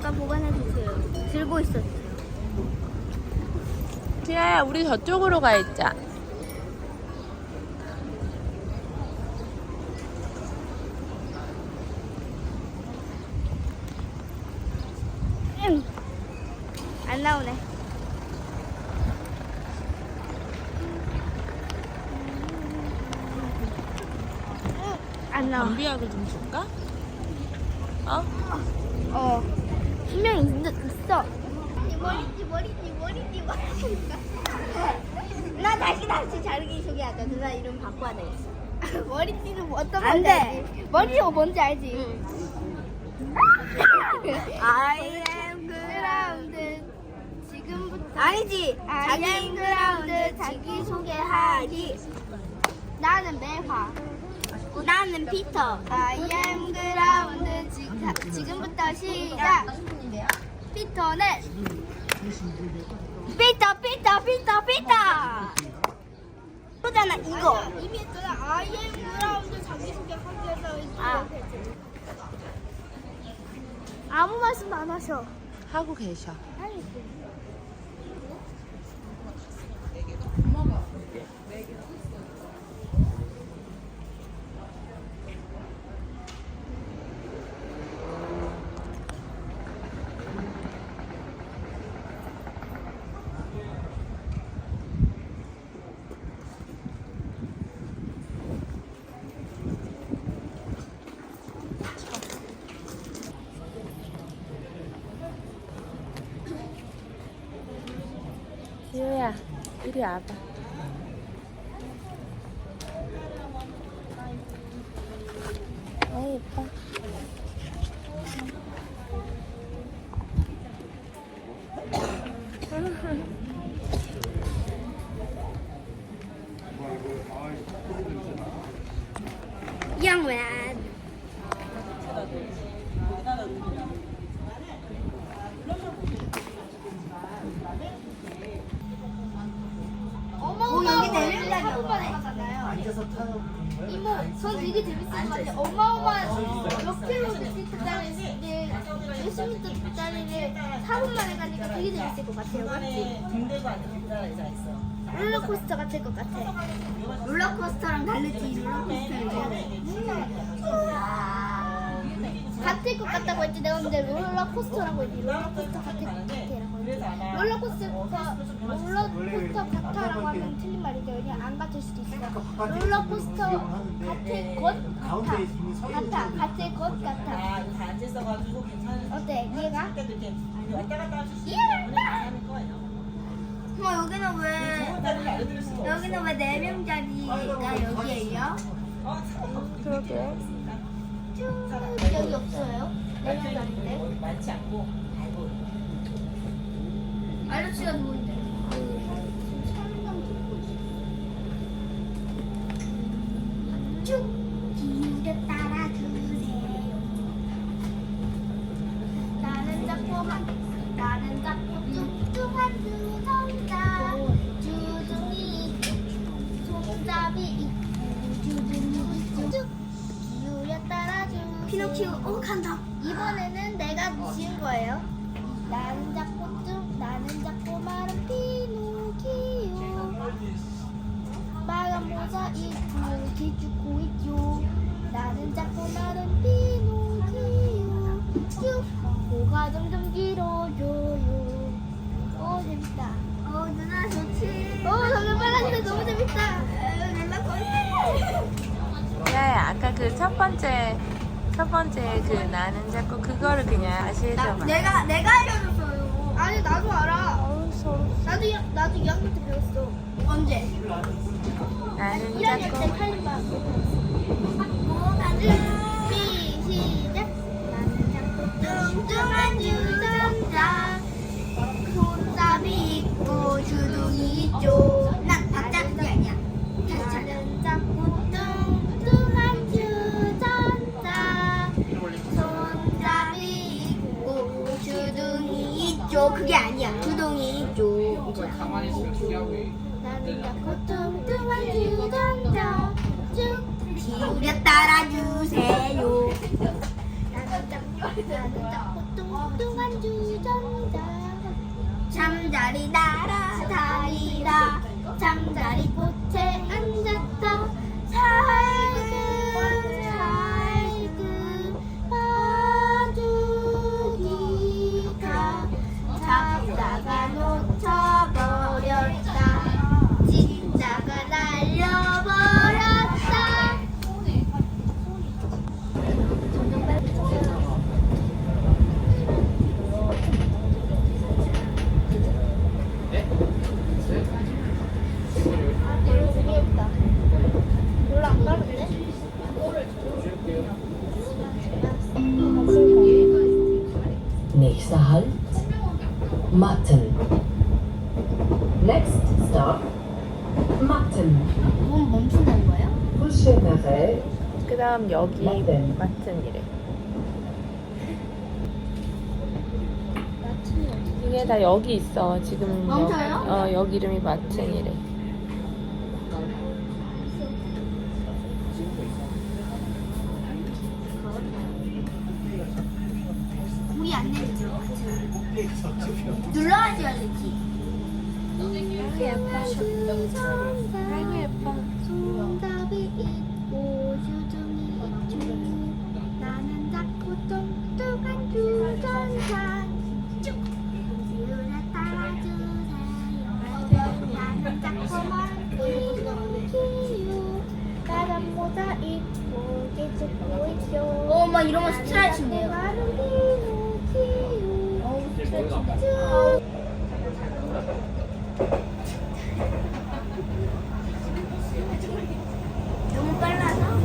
잠깐 보관해 주세요. 들고 있었어요. 지아야 우리 저쪽으로 가 있자. 응. 안 나오네. 응, 안 나와. 감비약을 좀 줄까? 어? 어. 분명히 있- 있어. 네 머리띠 머리띠 머리띠 머리띠. 나 다시 다시 자르기 소개하자. 누나 이름 바꿔야 되겠어. 머리띠는 뭐 어떤 건지 알지? 머리띠가 뭔지 알지? I am grounded. 지금부터 아니지. I am grounded. 자기 소개하기. 나는 매화. 나는 피터. I am grounded. 지, 지금부터 시작. 피터는 피터 피터 피터 피터. 또잖아 이거. 이미 했잖아. I am grounded 자기 소개하기 해서 아. 아무 말씀도 안 하셔. 하고 계셔. 지우야 이리 와봐. 아 예뻐. 전 되게 재밌을 것 같아요. 어마어마한 몇 킬로 미터짜리, 몇십 미터짜리를 4분 만에 가니까 되게 재밌을 것 같아요. 맞지? 등 대고 앉는 의자 있어. 롤러코스터 같을 것 같아. 롤러코스터랑 다르지, 롤러코스터는. 같을 것 같다고 했지. 내가 근데 롤러코스터라고 했지. 롤러코스터 같을 것 했지. 롤러코스터가 롤러코스터 같아라고 하면 틀린 말이죠. 왜냐면 안 같을 수도 있어. 롤러코스터 같을 것 같아. 같아. 같을 것 같아. 아, 이거 다 앉아 있어가지고 괜찮은. 어때? 이해가? 그때도 이렇게 왔다 갔다 할수. 이해가? 하는 거예요. 엄마 여기는 왜 자리를 알려드릴 수가 없어. 여기는 왜 네 명짜리가 여기에요? 어, 참. 그러게. 쭉 여기 없어요? 네 명짜리인데? 많지 않고 알고. 아저씨가 누군데? 쭉 기울여 따라 주세요. 나는 자꾸만 나는 자꾸 뚱뚱한 두성자 주둥이 손잡이 있고 주둥이 있고 쭉 기울여 따라 주세요. 피노키오 오 간다. 이번에는 내가 지은 거예요. 나는 자꾸 쭉 나는 자꾸 마른 피노키오 빨간 모자 입고 기죽고 있죠 나는 자꾸 마른 피노키오 쭉 코가 점점 길어져요. 오 재밌다. 어 누나 좋지? 어 점점 빨라지네 너무 재밌다. rel라코스터 야야 아까 그 첫 번째 첫 번째 그 나는 자꾸 그거를 그냥 해줘봐. 내가 내가 알려줬어요. 아니 나도 알아. 나도 이- 나도 2학년 때 배웠어. 언제? 나는 1학년 때 자꾸 칼림바 시 시작 나는 자꾸 뚱뚱한 나는 자꾸 뚱뚱한 유전자 쭉 기울여 날아다니다 잠자리 꽃에 Matten. Next stop, Matten. 몸 멈춘다는 거예요? Prochaine 그 다음 여기 마튼. 마튼 이래. 마트는 어디? 이게 다 여기 있어. 지금 멈춰요? 여기, 어, 여기 이름이 마튼이래. 아이고 예뻐. 손잡이 있고 주둥이 있죠 나는 자꾸 뚱뚱한 주전자 쭉 따라주세요 나는 자꾸만 키우는 키우 까만 모자 입고 깨죽고 있죠 어 막 이러면 스트레칭돼요 나는 키우 키우 어우 스트레칭돼 너무 빨라서?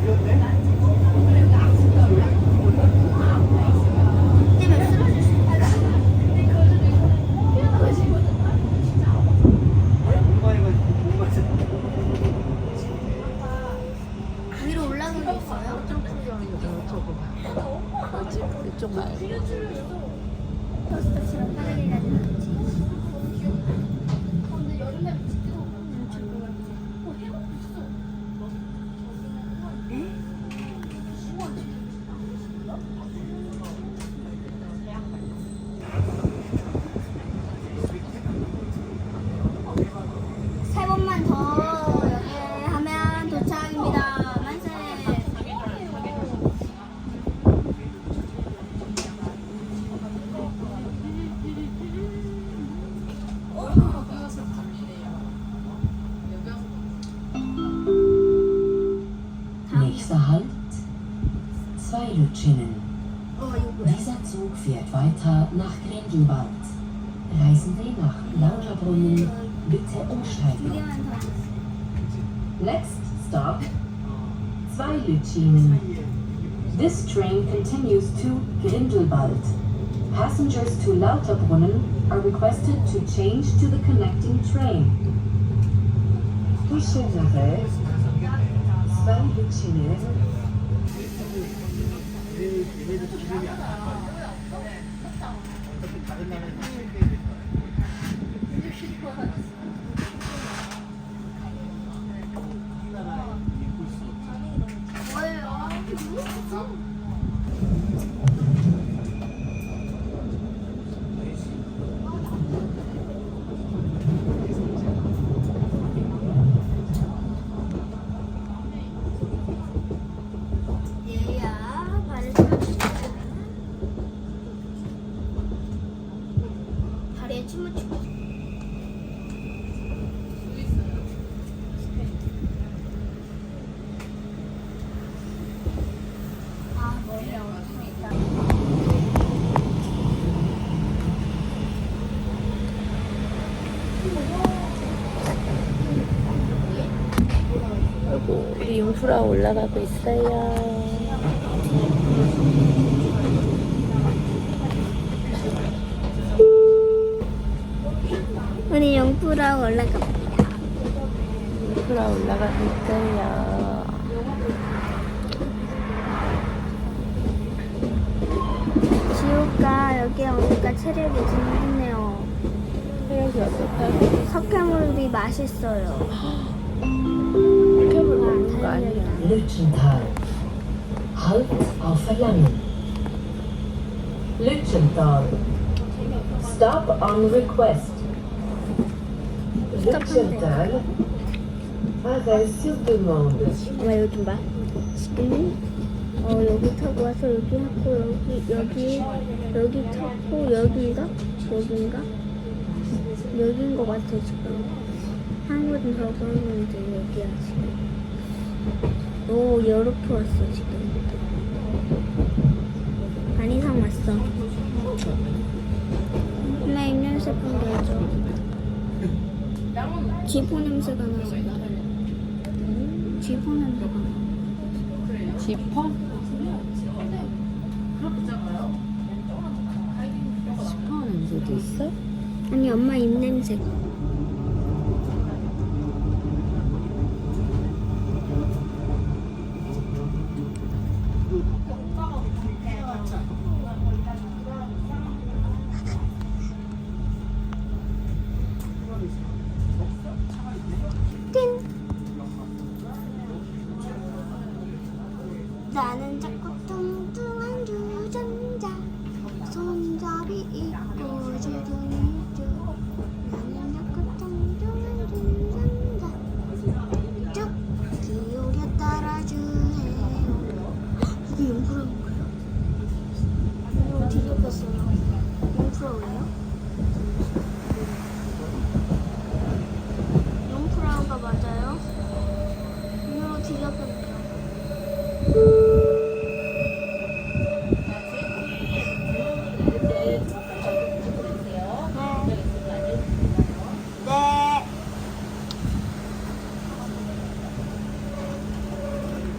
Schienen. Dieser Zug fährt weiter nach Grindelwald. Reisende nach Lauterbrunnen, bitte umsteigen. Next stop, zwei Zweilütschinen. This train continues to Grindelwald. Passengers to Lauterbrunnen are requested to change to the connecting train. Die Schienen, zwei Zweilütschinen Prochaine arrêt, Zweilütschinen. 뭐예요? 아이고 우리 융프라 올라가고 있어요. 우리 영프랑 올라갑니다 융프라 올라가고 있어요. 지우가 여기 오니까 체력이 좀 있네요 어떨까요? 석회물이 맛있어요 이렇게 먹는 거 아니야? Lütschental. Halt auf Verlangen. Lütjenthal. Stop on request. Lütjenthal. Arrêt sur demande. 엄마 여기 좀 봐. 지금 어 여기 타고 와서 여기 하고 여기 여기 여기 타고 여기인가 여기인가 여기인 것 같아 지금 한국은 하면 이제 여기야 지금. 오 이렇게 왔어 지금. 반 이상 왔어. 엄마 입냄새 풍겨줘. 지포 냄새가 나서. 지포 냄새가 나. 지퍼? 지퍼 냄새도 있어? 아니 엄마 입냄새. 띵. 나는 자꾸 뚱뚱한 유전자. 손잡이 있고 주둥이